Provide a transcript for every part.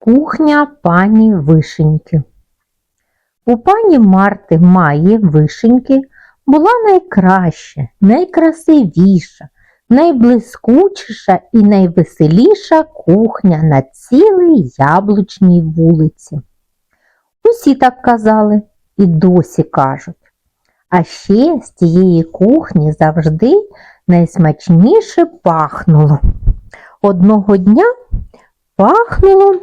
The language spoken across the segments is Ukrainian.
Кухня пані Вишеньки. У пані Марти Маї Вишеньки була найкраща, найкрасивіша, найблискучіша і найвеселіша кухня на цілій яблучній вулиці. Усі так казали і досі кажуть. А ще з тієї кухні завжди найсмачніше пахнуло. Одного дня пахнуло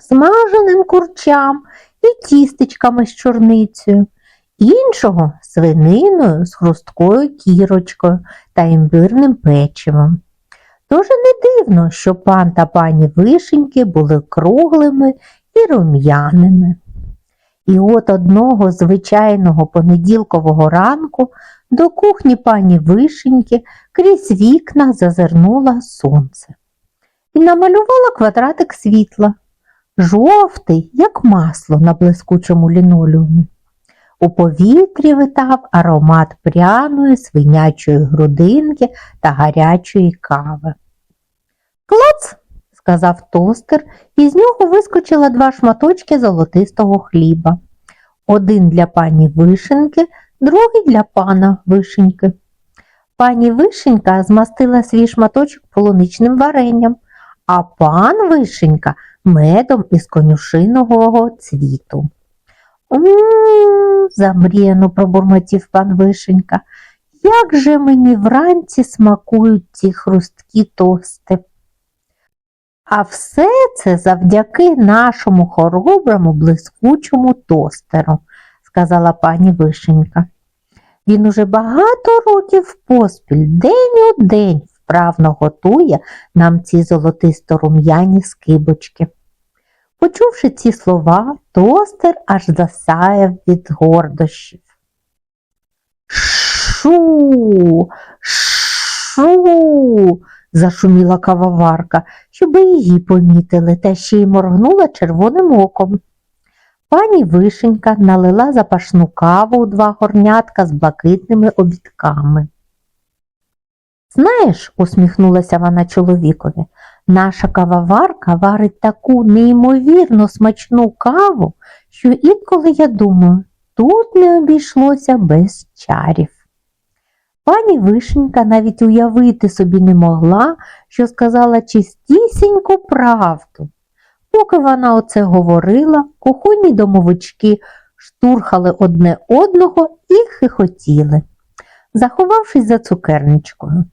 смаженим курчам і тістечками з чорницею, іншого свининою з хрусткою кірочкою та імбирним печивом. Тож не дивно, що пан та пані вишеньки були круглими і рум'яними. І от одного звичайного понеділкового ранку до кухні пані вишеньки крізь вікна зазирнуло сонце і намалювала квадратик світла, жовтий, як масло на блискучому лінолеумі. У повітрі витав аромат пряної свинячої грудинки та гарячої кави. Клац, сказав тостер, і з нього вискочило два шматочки золотистого хліба. Один для пані вишеньки, другий для пана вишеньки. Пані вишенька змастила свій шматочок полуничним варенням, а пан вишенька медом із конюшинового цвіту. «М-м-м», замріяно пробурмотів пан вишенька. Як же мені вранці смакують ці хрусткі тости. А все це завдяки нашому хороброму блискучому тостеру, сказала пані Вишенька. Він уже багато років поспіль, день у день вправно готує нам ці золотисто-рум'яні скибочки. Почувши ці слова, тостер аж засаяв від гордощів. Шу, шу, зашуміла кавоварка, щоб її помітили, та ще й моргнула червоним оком. Пані Вишенька налила запашну каву у два горнятка з блакитними обідками. Знаєш, усміхнулася вона чоловікові, наша кавоварка варить таку неймовірно смачну каву, що інколи я думаю, тут не обійшлося без чарів. Пані Вишенька навіть уявити собі не могла, що сказала чистісіньку правду. Поки вона оце говорила, кухонні домовички штурхали одне одного і хихотіли, заховавшись за цукерничкою.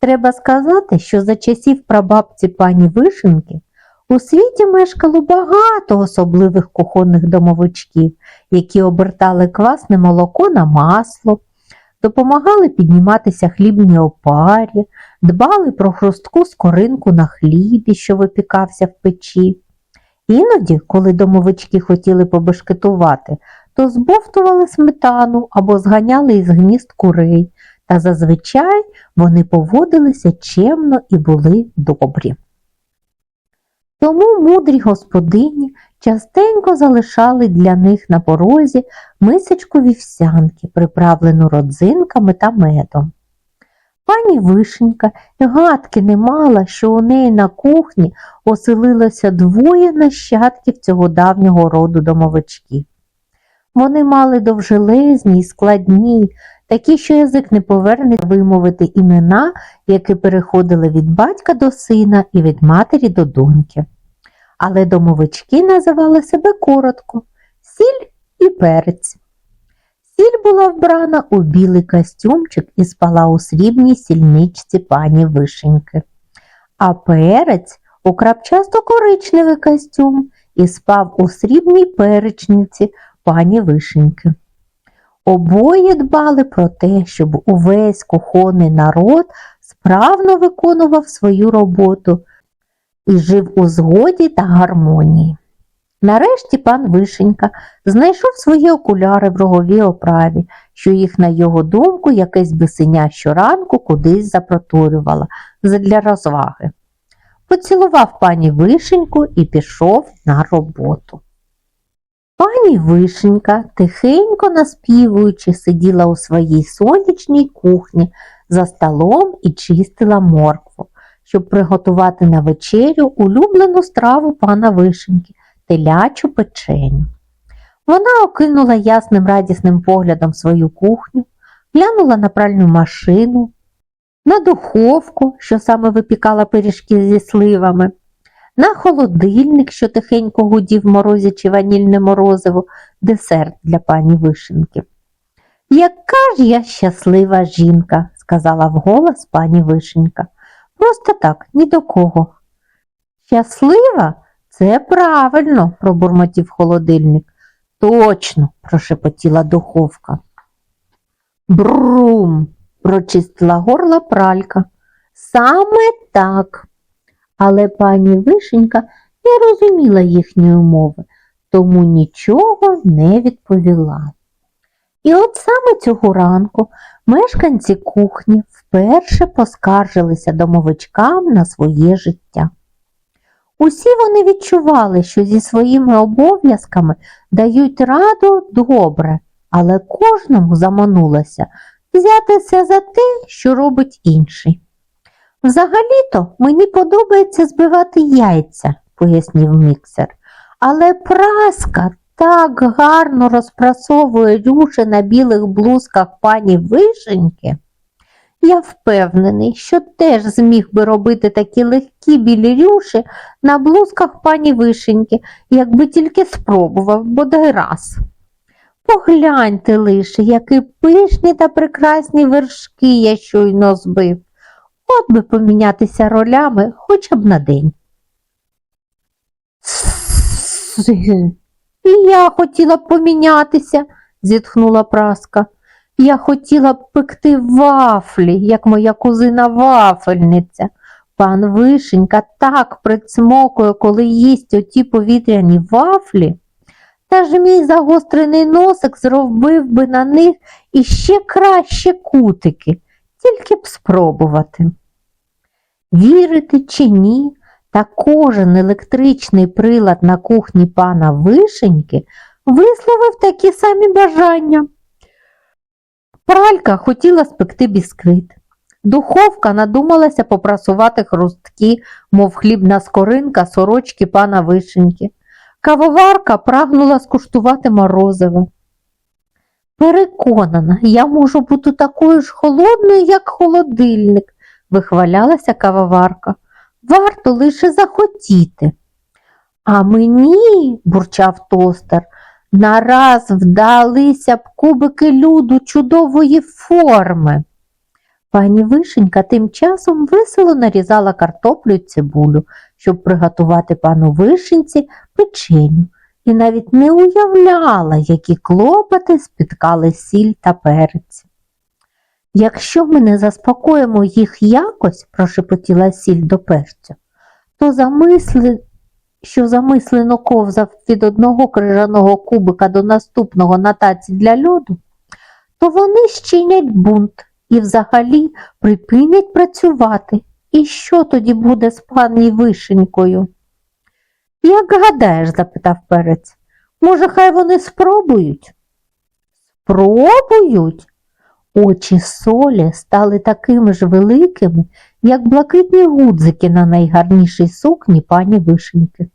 Треба сказати, що за часів прабабці пані Вишенки у світі мешкало багато особливих кухонних домовичків, які обертали квасне молоко на масло, допомагали підніматися хлібній опарі, дбали про хрустку скоринку на хлібі, що випікався в печі. Іноді, коли домовички хотіли побешкетувати, то збовтували сметану або зганяли із гнізд курей, та зазвичай вони поводилися чемно і були добрі. Тому мудрі господині частенько залишали для них на порозі мисочку вівсянки, приправлену родзинками та медом. Пані Вишенька гадки не мала, що у неї на кухні оселилося двоє нащадків цього давнього роду домовичків. Вони мали довжелезні й складні, такі, що язик не поверне вимовити імена, які переходили від батька до сина і від матері до доньки. Але домовички називали себе коротко сіль і перець. Сіль була вбрана у білий костюмчик і спала у срібній сільничці пані Вишеньки, а перець у крапчасто коричневий костюм і спав у срібній перечниці пані Вишеньки. Обоє дбали про те, щоб увесь кухонний народ справно виконував свою роботу і жив у згоді та гармонії. Нарешті пан Вишенька знайшов свої окуляри в роговій оправі, що їх, на його думку, якесь бисеня щоранку кудись запроторювала задля розваги. Поцілував пані Вишеньку і пішов на роботу. Пані Вишенька, тихенько наспівуючи, сиділа у своїй сонячній кухні за столом і чистила моркву, щоб приготувати на вечерю улюблену страву пана Вишеньки телячу печеню. Вона окинула ясним радісним поглядом свою кухню, глянула на пральну машину, на духовку, що саме випікала пиріжки зі сливами, на холодильник, що тихенько гудів морозячи ванільне морозиво, десерт для пані Вишенки. Яка ж я щаслива жінка, сказала вголос пані Вишенька. Просто так, ні до кого. Щаслива? Це правильно, пробурмотів холодильник. Точно, прошепотіла духовка. Брум, прочистила горло пралька. Саме так. Але пані Вишенька не розуміла їхньої мови, тому нічого не відповіла. І от саме цього ранку мешканці кухні вперше поскаржилися домовичкам на своє життя. Усі вони відчували, що зі своїми обов'язками дають раду добре, але кожному заманулося взятися за те, що робить інший. Взагалі-то мені подобається збивати яйця, пояснив міксер, але праска так гарно розпрасовує рюші на білих блузках пані Вишеньки. Я впевнений, що теж зміг би робити такі легкі білі рюші на блузках пані Вишеньки, якби тільки спробував бодай раз. Погляньте лише, які пишні та прекрасні вершки я щойно збив. От би помінятися ролями хоча б на день. І я хотіла б помінятися, зітхнула праска. Я хотіла б пекти вафлі, як моя кузина вафельниця. Пан Вишенька так прицмокує, коли їсть оті повітряні вафлі. Та ж мій загострений носик зробив би на них іще краще кутики, тільки б спробувати. Вірити чи ні, та кожен електричний прилад на кухні пана Вишеньки висловив такі самі бажання. Пралька хотіла спекти бісквит. Духовка надумалася попрасувати хрустки, мов хлібна скоринка сорочки пана Вишеньки. Кавоварка прагнула скуштувати морозиво. Переконана, я можу бути такою ж холодною, як холодильник, вихвалялася кавоварка. Варто лише захотіти. А мені, бурчав тостер, нараз вдалися б кубики люду чудової форми. Пані Вишенька тим часом весело нарізала картоплю й цибулю, щоб приготувати пану Вишенці печеню, і навіть не уявляла, які клопоти спіткали сіль та перець. Якщо ми не заспокоїмо їх якось, прошепотіла сіль до перцю, то замисли, що замислено ковзав від одного крижаного кубика до наступного на таці для льоду, то вони щинять бунт і взагалі припинять працювати. І що тоді буде з пані Вишенькою? Як гадаєш, запитав перець, може, хай вони спробують? Спробують? Очі солі стали такими ж великими, як блакитні гудзики на найгарнішій сукні пані Вишеньки.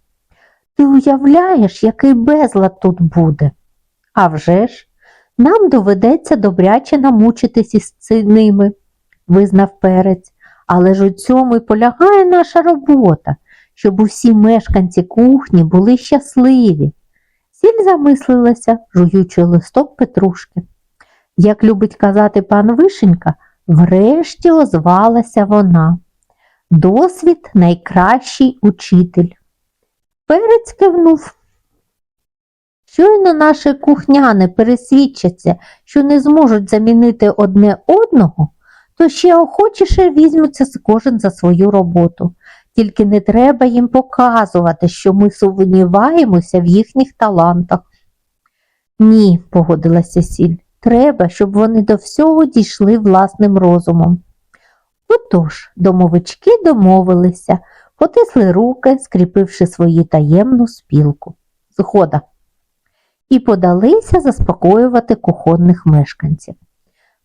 Ти уявляєш, який безлад тут буде? А вже ж, нам доведеться добряче намучитись із ними, визнав перець, але ж у цьому й полягає наша робота, щоб усі мешканці кухні були щасливі. Сіль замислилася, жуючи листок петрушки. Як любить казати пан Вишенька, врешті озвалася вона. Досвід найкращий учитель. Перець кивнув. Щойно наші кухняни пересвідчаться, що не зможуть замінити одне одного, то ще охочіше візьмуться кожен за свою роботу. Тільки не треба їм показувати, що ми сумніваємося в їхніх талантах. Ні, погодилася сіль, треба, щоб вони до всього дійшли власним розумом. Отож, домовички домовилися, потисли руки, скріпивши свою таємну спілку. Згода. І подалися заспокоювати кухонних мешканців.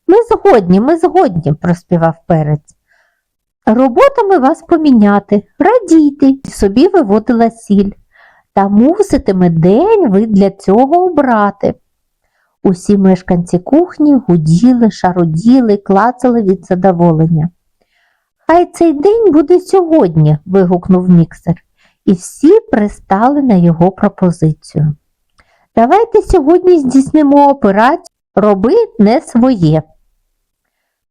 Ми згодні, ми згодні, проспівав перець. Роботами вас поміняти, радійте, собі виводила сіль. Та муситиме день ви для цього обрати. Усі мешканці кухні гуділи, шаруділи, клацали від задоволення. Хай цей день буде сьогодні, вигукнув міксер, і всі пристали на його пропозицію. Давайте сьогодні здійснимо операцію Роби не своє.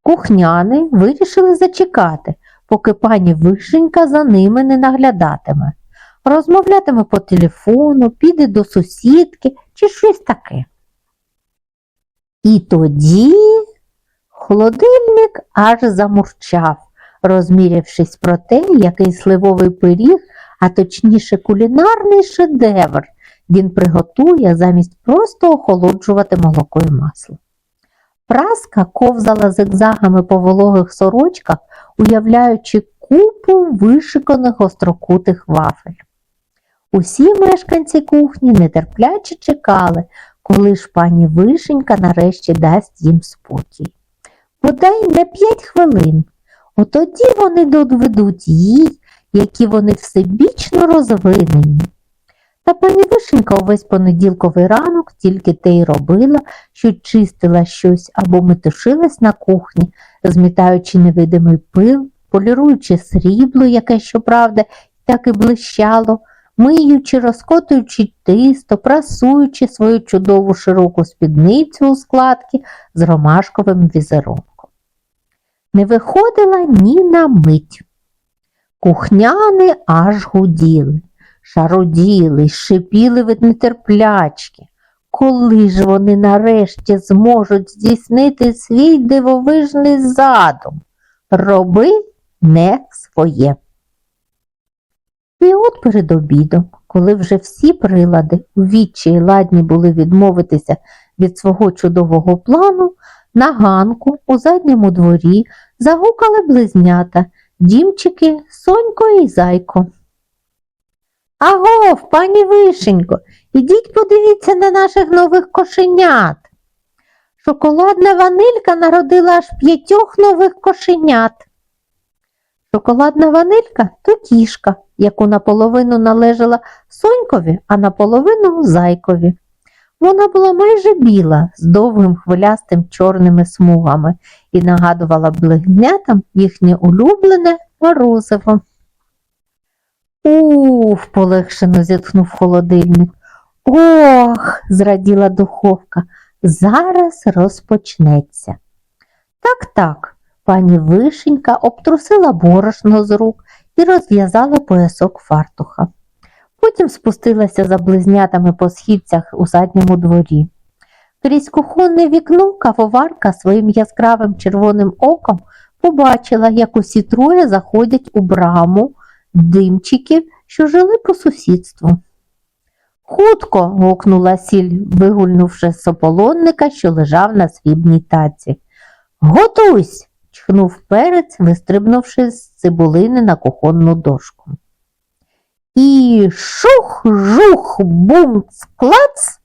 Кухняни вирішили зачекати, поки пані Вишенька за ними не наглядатиме, розмовлятиме по телефону, піде до сусідки чи щось таке. І тоді холодильник аж замурчав, розмірявшись про те, який сливовий пиріг, а точніше кулінарний шедевр він приготує замість просто охолоджувати молоко і масло. Праска ковзала зигзагами по вологих сорочках, уявляючи купу вишиканих гострокутих вафель. Усі мешканці кухні нетерпляче чекали, коли ж пані Вишенька нарешті дасть їм спокій. Бодай не п'ять хвилин. Отоді вони доведуть їй, які вони всебічно розвинені. Та пані Вишенька увесь понеділковий ранок тільки те й робила, що чистила щось або метушилась на кухні, змітаючи невидимий пил, поліруючи срібло, яке, щоправда, так і блищало, миючи, розкотуючи тисто, прасуючи свою чудову широку спідницю у складки з ромашковим візерунком. Не виходила ні на мить. Кухняни аж гуділи шароділи шипіли від нетерплячки. Коли ж вони нарешті зможуть здійснити свій дивовижний задум? Роби не своє. І от перед обідом, коли вже всі прилади у відчаї ладні були відмовитися від свого чудового плану, на ганку у задньому дворі загукали близнята, дімчики, сонько і зайко. Агов, пані Вишенько, ідіть подивіться на наших нових кошенят. Шоколадна ванилька народила аж п'ятьох нових кошенят. Шоколадна ванилька то кішка, яку наполовину належала сонькові, а наполовину зайкові. Вона була майже біла, з довгим хвилястим чорними смугами і нагадувала близнятам їхнє улюблене морозиво. Уф, полегшено зітхнув холодильник. Ох, зраділа духовка, зараз розпочнеться. Так, так, пані Вишенька обтрусила борошно з рук і розв'язала поясок фартуха. Потім спустилася за близнятами по східцях у задньому дворі. Крізь кухонне вікно кавоварка своїм яскравим червоним оком побачила, як усі троє заходять у браму димчиків, що жили по сусідству. Хутко. гукнула сіль, вигульнувши з сополонника, що лежав на срібній таці. Готуйсь. чхнув перець, вистрибнувши з цибулини на кухонну дошку. І шух, жух, бум, склац.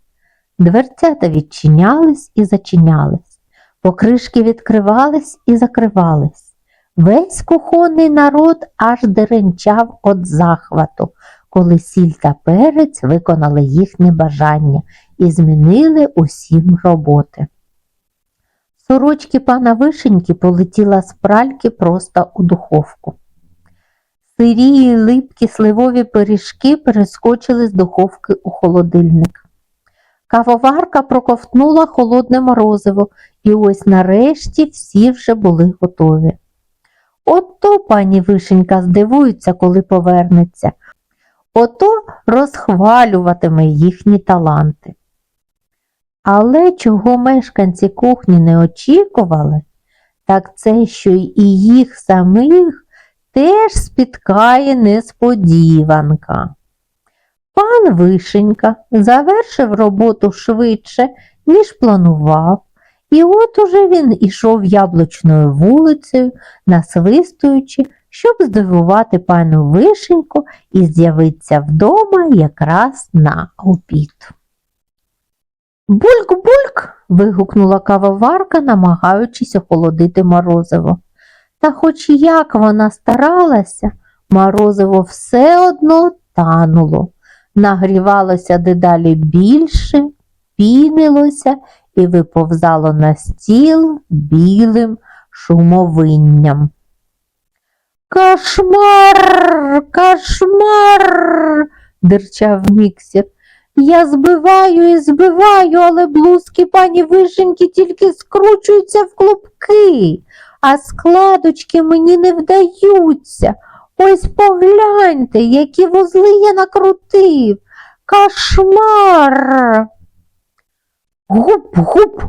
Дверцята відчинялись і зачинялись, покришки відкривались і закривались. Весь кухонний народ аж деренчав від захвату, коли сіль та перець виконали їхнє бажання і змінили усім роботи. Сорочки пана Вишеньки полетіла з пральки просто у духовку. Сирі й липкі сливові пиріжки перескочили з духовки у холодильник. Кавоварка проковтнула холодне морозиво, і ось нарешті всі вже були готові. Ото пані Вишенька здивується, коли повернеться. Ото розхвалюватиме їхні таланти. Але чого мешканці кухні не очікували, так це, що і їх самих теж спіткає несподіванка. Пан Вишенька завершив роботу швидше, ніж планував, і от уже він ішов яблучною вулицею, насвистуючи, щоб здивувати пану Вишеньку і з'явитися вдома якраз на обід. Бульк-бульк. вигукнула кавоварка, намагаючись охолодити морозиво. Та хоч як вона старалася, морозиво все одно тануло, нагрівалося дедалі більше, пінилося і виповзало на стіл білим шумовинням. Кошмар, кошмар, дирчав міксер. Я збиваю і збиваю, але блузки пані вишеньки тільки скручуються в клубки, а складочки мені не вдаються. Ось погляньте, які вузли я накрутив. Кошмар. Гуп-гуп.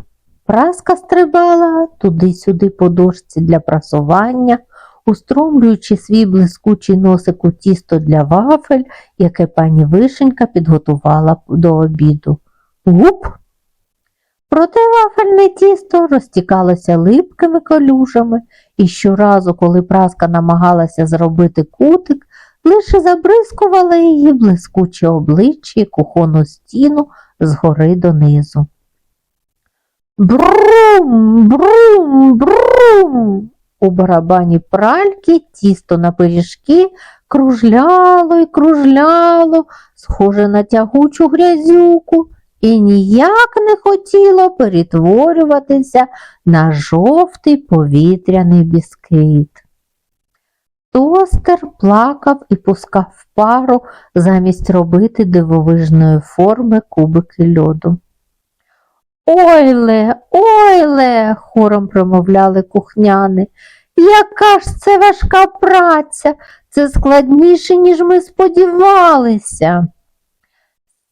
Праска стрибала туди-сюди по дошці для прасування, устромлюючи свій блискучий носик у тісто для вафель, яке пані Вишенька підготувала до обіду. Гуп! Проте вафельне тісто розтікалося липкими колюжами, і щоразу, коли праска намагалася зробити кутик, лише забризкувала її блискуче обличчя і кухонну стіну згори донизу. Брум, брум, брум. У барабані пральки тісто на пиріжки кружляло й кружляло, схоже на тягучу грязюку, і ніяк не хотіло перетворюватися на жовтий повітряний бісквіт. Тостер плакав і пускав пару замість робити дивовижної форми кубики льоду. Ойле, ойле, хором промовляли кухняни. Яка ж це важка праця, це складніше, ніж ми сподівалися.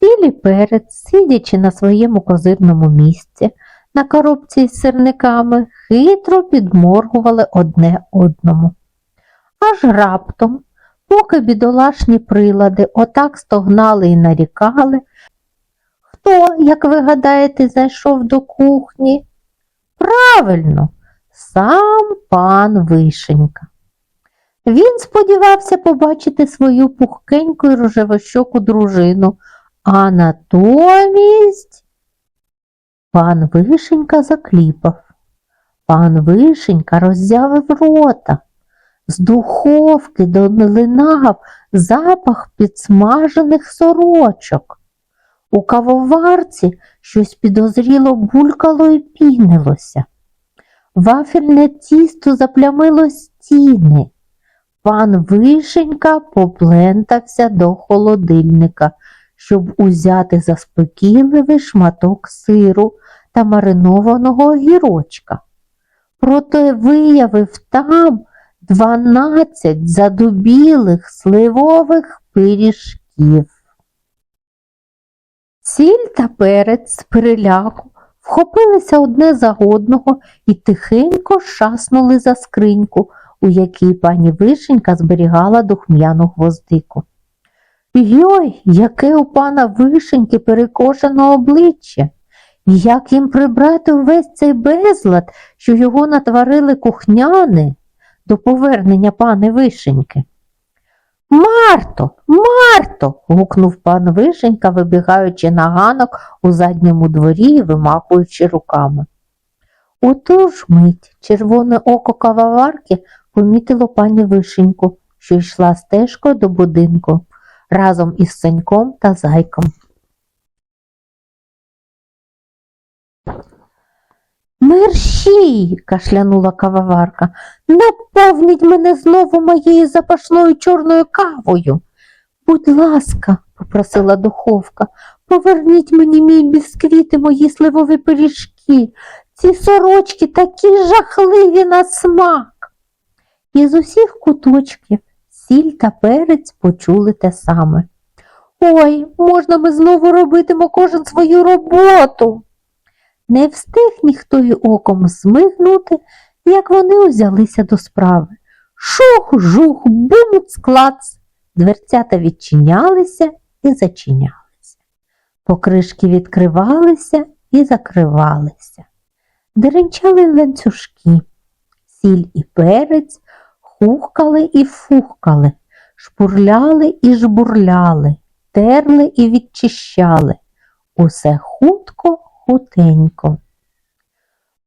Сілі перед, сидячи на своєму козирному місці, на коробці з сирниками, хитро підморгували одне одному. Аж раптом, поки бідолашні прилади отак стогнали і нарікали, Хто, як ви гадаєте, зайшов до кухні? Правильно, сам пан Вишенька. Він сподівався побачити свою пухкеньку й рожевощоку дружину, а натомість пан Вишенька закліпав. Пан Вишенька роззявив рота. З духовки долинав запах підсмажених сорочок. У кавоварці щось підозріло булькало і пінилося. Вафельне тісто заплямило стіни. Пан Вишенька поплентався до холодильника, щоб узяти заспокійливий шматок сиру та маринованого огірочка. Проте виявив там дванадцять задубілих сливових пиріжків. Сіль та перець з переляку вхопилися одне за одного і тихенько шаснули за скриньку, у якій пані Вишенька зберігала духм'яну гвоздику. Йой, яке у пана Вишеньки перекошене обличчя! Як їм прибрати увесь цей безлад, що його натворили кухняни до повернення пани Вишеньки? Марто, Марто. гукнув пан Вишенька, вибігаючи на ганок у задньому дворі і вимахуючи руками. У ту ж мить червоне око кавоварки помітило пані Вишеньку, що йшла стежкою до будинку разом із Саньком та зайком. Мерщій, кашлянула кавоварка, наповніть мене знову моєю запашною чорною кавою. Будь ласка, попросила духовка, поверніть мені мій бісквіт і мої сливові пиріжки. Ці сорочки такі жахливі на смак. І з усіх куточків сіль та перець почули те саме. Ой, можна ми знову робитимо кожен свою роботу. Не встиг ніхто й оком змигнути, як вони узялися до справи. Шух, жух, бумц, клац. Дверцята відчинялися і зачинялися. Покришки відкривалися і закривалися. Деренчали ланцюжки, сіль і перець хухкали і фухкали, шпурляли і жбурляли, терли і відчищали. Усе хутко хутенько.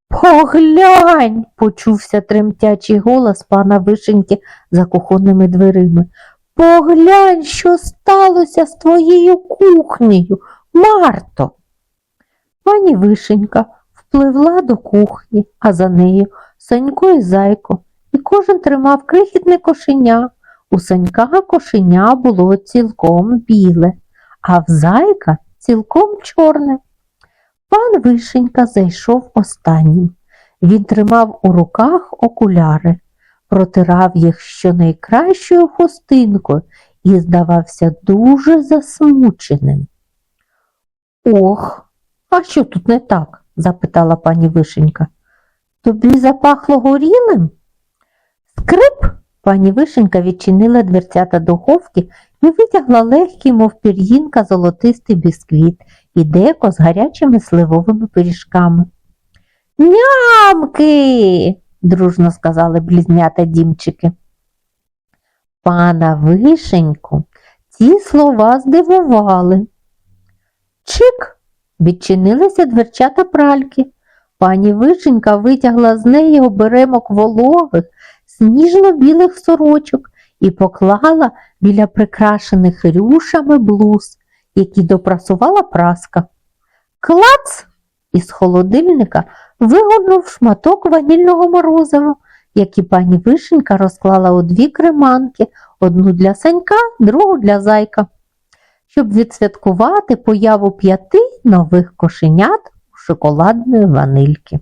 Поглянь, почувся тремтячий голос пана Вишеньки за кухонними дверима. Поглянь, що сталося з твоєю кухнею, Марто. Пані Вишенька впливла до кухні, а за нею Санько і зайко, і кожен тримав крихітне кошеня. У Санька кошеня було цілком біле, а в зайка цілком чорне. Пан Вишенька зайшов останнім. Він тримав у руках окуляри, протирав їх щонайкращою хустинкою і здавався дуже засмученим. Ох, а що тут не так? запитала пані Вишенька. Тобі запахло горілим? Скрип, пані Вишенька відчинила дверцята духовки і витягла легкий, мов пір'їнка, золотистий бісквіт і деко з гарячими сливовими пиріжками. Нямки, дружно сказали близнята дімчики. Пана Вишеньку ці слова здивували. Чик, відчинилися дверчата пральки. Пані Вишенька витягла з неї оберемок вологих, сніжно-білих сорочок і поклала біля прикрашених рюшами блуз, які допрасувала праска. Клац! Із холодильника вигорнув шматок ванільного морозива, який пані Вишенька розклала у дві креманки, одну для санька, другу для зайка, щоб відсвяткувати появу п'яти нових кошенят у шоколадної ванильки.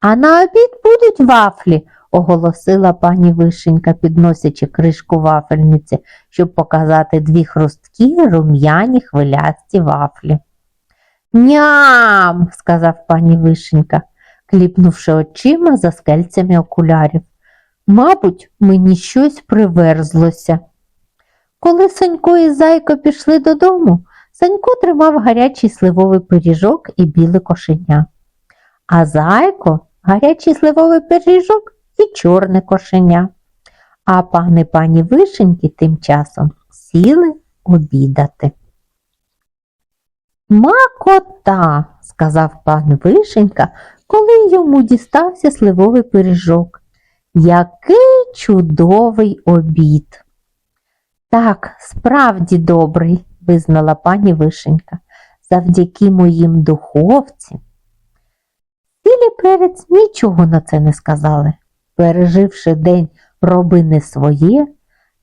А на обід будуть вафлі, оголосила пані Вишенька, підносячи кришку вафельниці, щоб показати дві хрусткі рум'яні хвилясті вафлі. Ням, сказав пані Вишенька, кліпнувши очима за скельцями окулярів. Мабуть, мені щось приверзлося. Коли Санько і Зайко пішли додому, Санько тримав гарячий сливовий пиріжок і біле кошеня. А Зайко гарячий сливовий пиріжок і чорне кошеня. А пани пані Вишеньки тим часом сіли обідати. Макота, сказав пан Вишенька, коли йому дістався сливовий пиріжок. Який чудовий обід. Так, справді добрий, визнала пані Вишенька, завдяки моїм духовці. Сілі перець нічого на це не сказали. Переживши день роби не своє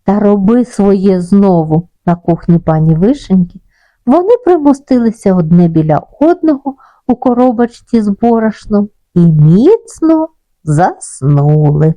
та роби своє знову на кухні пані Вишеньки, вони примостилися одне біля одного у коробочці з борошном і міцно заснули.